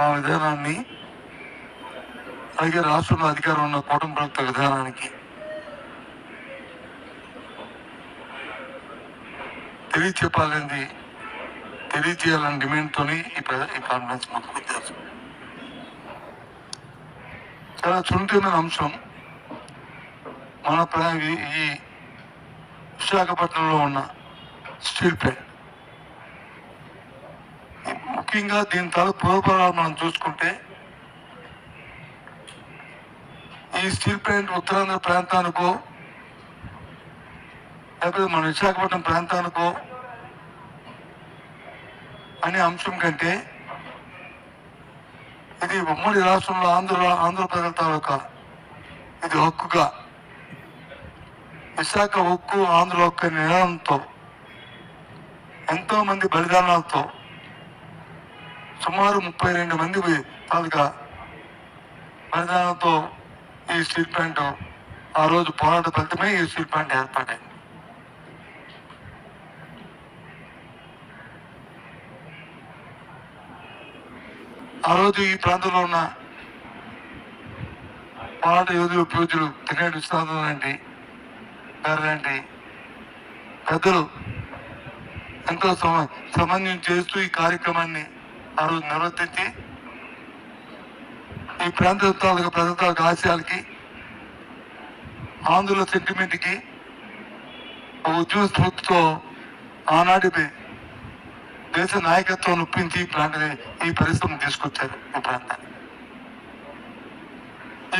మా విధానాన్ని అలాగే రాష్ట్రంలో అధికారం ఉన్న కూటమి ప్రభుత్వ విధానానికి తెలియచెప్పాలని తెలియజేయాలని డిమాండ్తో ఈ ఈ కాన్ఫరెన్స్ మాకు ఉద్దేశం చాలా చురుకైన అంశం. మన ప్ర- ఈ- ఈ విశాఖపట్నంలో ఉన్న స్టీల్ ప్లాంట్. ముఖ్యంగా దీని తల పూర్వపరాలు మనం చూసుకుంటే ఈ స్టీల్ ప్లాంట్ ఉత్తరాంధ్ర ప్రాంతానికో లేకపోతే మన విశాఖపట్నం ప్రాంతానికో అనే అంశం కంటే ఇది ఉమ్మడి రాష్ట్రంలో ఆంధ్ర ఆంధ్ర ప్రజల తాలూకా ఇది హక్కుగా విశాఖ హక్కు ఆంధ్ర హక్కు అనే నినాదంతో ఎంతో మంది బలిదానాలతో సుమారు ముప్పై రెండు మంది తాలూకా బలిదానంతో ఈ స్టీల్ ప్లాంట్ ఆ రోజు పోరాట ఫలితమే ఈ స్టీల్ ప్లాంట్ ఏర్పాటైంది. ఆ రోజు ఈ ప్రాంతంలో ఉన్న పోరాట యోధులు పూజలు తినేటి విశ్వనాథం లాంటి గారు లాంటి పెద్దలు ఎంతో సమ సమన్వయం చేస్తూ ఈ కార్యక్రమాన్ని ఆ నిర్వర్తించి ఈ ప్రాంత వృత్తాలకు ప్రజల ఆశయాలకి ఆంధ్రుల సెంటిమెంట్కి ఒక ఉద్యమ స్ఫూర్తితో ఆనాటి దేశ నాయకత్వం ఒప్పించి ఈ ప్రాంత ఈ పరిశ్రమ తీసుకొచ్చారు ఈ ప్రాంతాన్ని.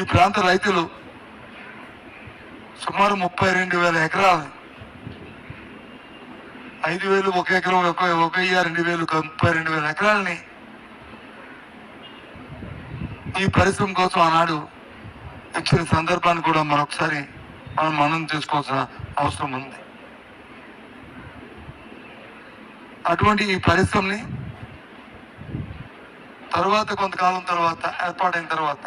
ఈ ప్రాంత రైతులు సుమారు ముప్పై రెండు వేల ఎకరాలు ఐదు వేలు ఒక ఎకరం ఒక ఒక వెయ్యి రెండు వేలు ముప్పై రెండు వేల ఎకరాలని ఈ పరిశ్రమ కోసం ఆనాడు ఇచ్చిన సందర్భాన్ని కూడా మరొకసారి మనం మనం చేసుకోవాల్సిన అవసరం ఉంది. అటువంటి ఈ పరిశ్రమని తర్వాత కొంతకాలం తర్వాత ఏర్పాటైన తర్వాత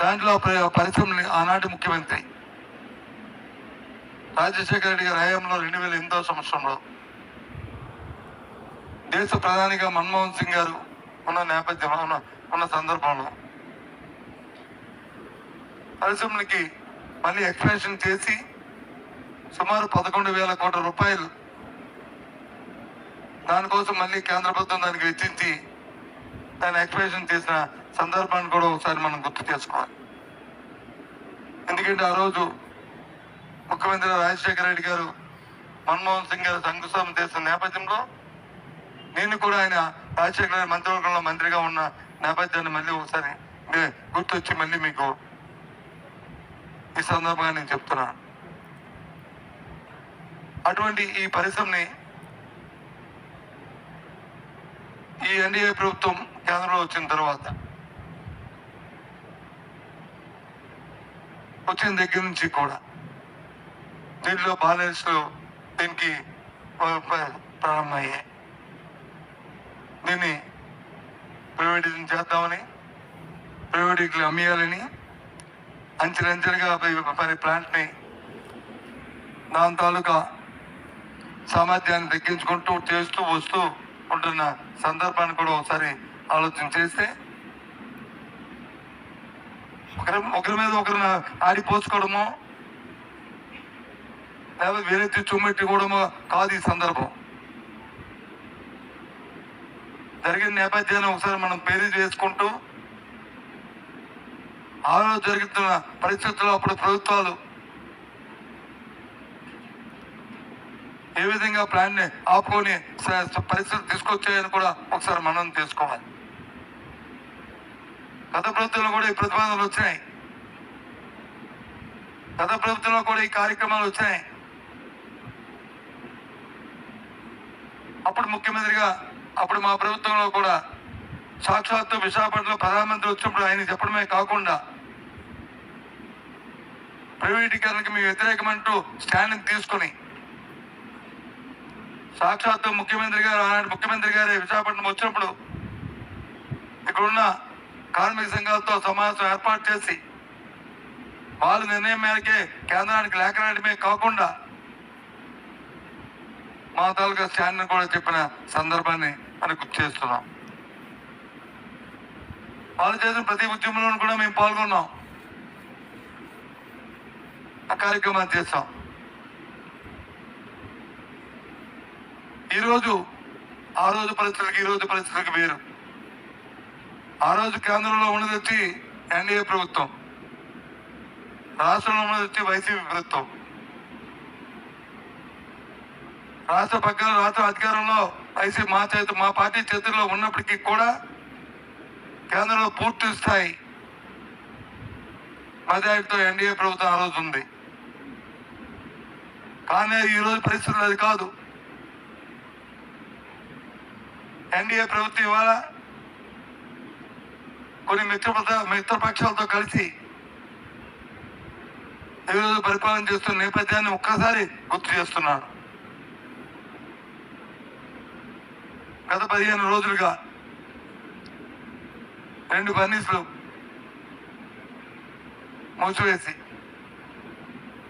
దాంట్లో పరిశ్రమని ఆనాటి ముఖ్యమంత్రి రాజశేఖర రెడ్డి గారి హయాంలో రెండు వేల ఎనిమిదవ సంవత్సరంలో దేశ ప్రధానిగా మన్మోహన్ సింగ్ గారు ఉన్న నేపథ్యంలో ఉన్న ఉన్న సందర్భంలో పరిశ్రమలకి మళ్ళీ ఎక్స్పెన్షన్ చేసి సుమారు పదకొండు వేల కోట్ల రూపాయలు దానికోసం మళ్ళీ కేంద్ర ప్రభుత్వం దానికి వెచ్చించి దాన్ని ఎక్స్పెన్షన్ చేసిన సందర్భాన్ని కూడా ఒకసారి మనం గుర్తు చేసుకోవాలి. ఎందుకంటే ఆ రోజు ముఖ్యమంత్రి రాజశేఖర రెడ్డి గారు మన్మోహన్ సింగ్ గారు శంకుస్థాపన చేసిన నేపథ్యంలో నేను కూడా ఆయన రాజశేఖర మంత్రివర్గంలో మంత్రిగా ఉన్న నేపథ్యాన్ని మళ్ళీ ఒకసారి గుర్తొచ్చి మళ్ళీ మీకు ఈ సందర్భంగా నేను చెప్తున్నాను అటువంటి ఈ పరిశ్రమని ఈ ఎన్డీఏ ప్రభుత్వం కేంద్రంలో వచ్చిన తర్వాత వచ్చిన దగ్గర నుంచి కూడా దీనిలో బాలేశ్వరు దీనికి ప్రారంభమయ్యాయి. కంపెనీని ప్రైవేటైజేషన్ చేద్దామని ప్రైవేటీకి అమ్మేయాలని అంచెలంచెలుగా మరి ప్లాంట్ని దాని తాలూకా సామర్థ్యాన్ని తగ్గించుకుంటూ చేస్తూ వస్తూ ఉంటున్న సందర్భాన్ని కూడా ఒకసారి ఆలోచన చేస్తే ఒకరి ఒకరి మీద ఒకరిని ఆడిపోసుకోవడమో లేదా వేరే చుమ్మెట్టుకోవడమో కాదు ఈ సందర్భం. జరిగిన నేపథ్యాన్ని ఒకసారి మనం పేరు చేసుకుంటూ ఆ రోజు జరుగుతున్న పరిస్థితుల్లో అప్పుడు ప్రభుత్వాలు ఏ విధంగా ప్లాన్ని ఆపుకొని పరిస్థితులు తీసుకొచ్చాయని కూడా ఒకసారి మనం తీసుకోవాలి గత ప్రభుత్వంలో కూడా ఈ ప్రతిపాదనలు వచ్చినాయి. గత ప్రభుత్వంలో కూడా ఈ కార్యక్రమాలు వచ్చినాయి. అప్పుడు ముఖ్యమంత్రిగా అప్పుడు మా ప్రభుత్వంలో కూడా సాక్షాత్తు విశాఖపట్నంలో ప్రధానమంత్రి వచ్చినప్పుడు ఆయన చెప్పడమే కాకుండా ప్రైవేటీకరణకి మీ వ్యతిరేకమంటూ స్టాండ్ తీసుకుని సాక్షాత్తు ముఖ్యమంత్రి గారు ఆనాటి ముఖ్యమంత్రి గారే విశాఖపట్నం వచ్చినప్పుడు ఇక్కడున్న కార్మిక సంఘాలతో సమావేశం ఏర్పాటు చేసి వాళ్ళ నిర్ణయం మేరకే కేంద్రానికి లేఖ రాయడమే కాకుండా మా తాలూకా స్టాండ్ కూడా చెప్పిన సందర్భాన్ని అని గుర్తు చేస్తున్నాం. వాళ్ళు చేసిన ప్రతి ఉద్యమంలో కూడా మేము పాల్గొన్నాం. ఆ కార్యక్రమాన్ని చేస్తాం. ఈరోజు ఆ రోజు పరిస్థితులకి ఈ రోజు పరిస్థితులకి వేరు. ఆ రోజు కేంద్రంలో ఉన్నది వచ్చి ఎన్డీఏ ప్రభుత్వం. రాష్ట్రంలో ఉన్నది వచ్చి వైసీపీ ప్రభుత్వం. రాష్ట్ర పక్కన రాష్ట్ర అధికారంలో అయితే మా చేతి మా పార్టీ చేతుల్లో ఉన్నప్పటికీ కూడా కేంద్రంలో పూర్తి స్థాయి మెజారిటీతో ఎన్డీఏ ప్రభుత్వం ఆ రోజు ఉంది. కానీ ఈ రోజు పరిస్థితులు అది కాదు. ఎన్డీఏ ప్రభుత్వం ఇవాళ కొన్ని మిత్ర మిత్రపక్షాలతో కలిసి ఈరోజు పరిపాలన చేస్తున్న నేపథ్యాన్ని ఒక్కసారి గుర్తు చేస్తున్నాడు గత పదిహేను రోజులుగా రెండు బన్నీసులు మూసివేసి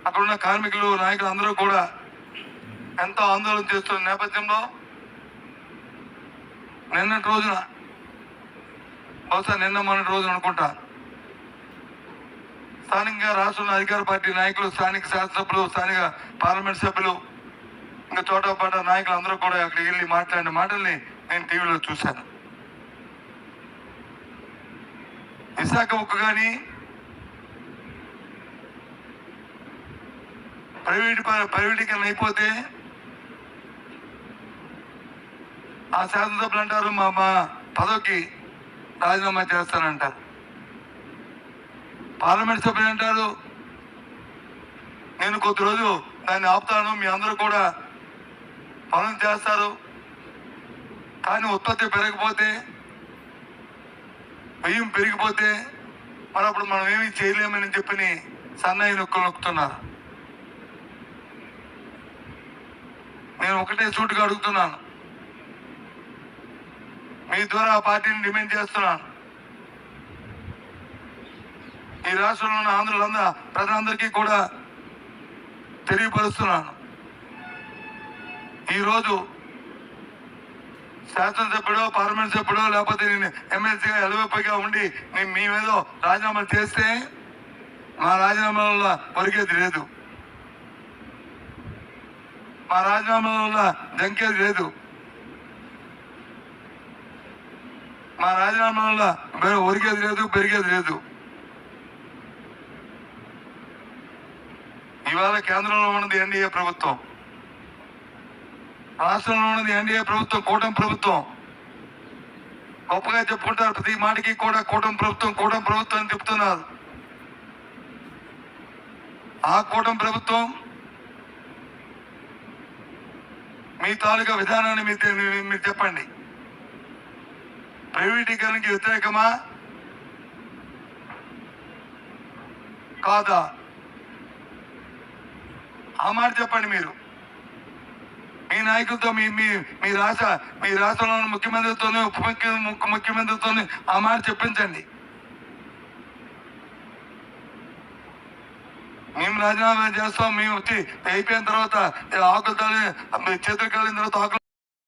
అక్కడున్న కార్మికులు నాయకులు అందరూ కూడా ఎంతో ఆందోళన చేస్తున్న నేపథ్యంలో నిన్నటి రోజున బహుశా నిన్న మొన్నటి రోజున అనుకుంటా స్థానికంగా రాష్ట్రంలో అధికార పార్టీ నాయకులు స్థానిక శాసనసభ్యులు స్థానిక పార్లమెంట్ సభ్యులు ఇంకా చోట పాట నాయకులు అందరూ కూడా అక్కడ వెళ్ళి మాట్లాడిన మాటల్ని నేను టీవీలో చూశాను. విశాఖ ఉక్కు కానీ ప్రైవేట్ ప్రైవేటీకరణ అయిపోతే ఆ శాసనసభలు అంటారు మా మా పదవికి రాజీనామా చేస్తానంటారు పార్లమెంట్ సభ్యులు అంటారు నేను కొద్ది రోజు దాన్ని ఆపుతాను మీ అందరూ కూడా పనులు చేస్తారు. కానీ ఉత్పత్తి పెరగకపోతే బియ్యం పెరిగిపోతే మరి అప్పుడు మనం ఏమీ చేయలేమని చెప్పని సన్నయ్య నొక్కులు నొక్కుతున్నారు. నేను ఒకటే సూటుగా అడుగుతున్నాను. మీ ద్వారా ఆ పార్టీని డిమాండ్ చేస్తున్నాను. ఈ రాష్ట్రంలో ఉన్న ఆంధ్రులందరూ ప్రజలందరికీ కూడా తెలియపరుస్తున్నాను. ఈరోజు శాసనసభ్యుడో పార్లమెంట్ సభ్యుడో లేకపోతే నేను ఎమ్మెల్సీగా ఎలవెప్పగా ఉండి నేను మీ మీద రాజీనామా చేస్తే మా రాజీనామాల వల్ల ఒరిగేది లేదు. మా రాజీనామాల వల్ల లేదు. మా రాజీనామాల వల్ల ఒరిగేది లేదు పెరిగేది లేదు. ఇవాళ కేంద్రంలో ఉన్నది ఎన్డీఏ ప్రభుత్వం. రాష్ట్రంలో ఉన్నది ఎన్డీఏ ప్రభుత్వం కూటమి ప్రభుత్వం. గొప్పగా చెప్పుకుంటారు ప్రతి మాటకి కూడా కూటమి ప్రభుత్వం కూటమి ప్రభుత్వం అని చెప్తున్నారు. ఆ కూటమి ప్రభుత్వం మీ తాలూకా విధానాన్ని మీరు మీరు- చెప్పండి. ప్రైవేటీకరణకి వ్యతిరేకమా? కాదా? ఆ మాట చెప్పండి మీరు. మీ నాయకులతో మీ మీ మీ రాష్ట్ర మీ రాష్ట్రంలో ఉన్న ఉప ముఖ్య ముఖ్య- ఆ మాట చెప్పించండి. మేము రాజీనామా చేస్తాం మేము వచ్చి అయిపోయిన తర్వాత ఆకులు చేతులు కాలిన తర్వాత ఆకులు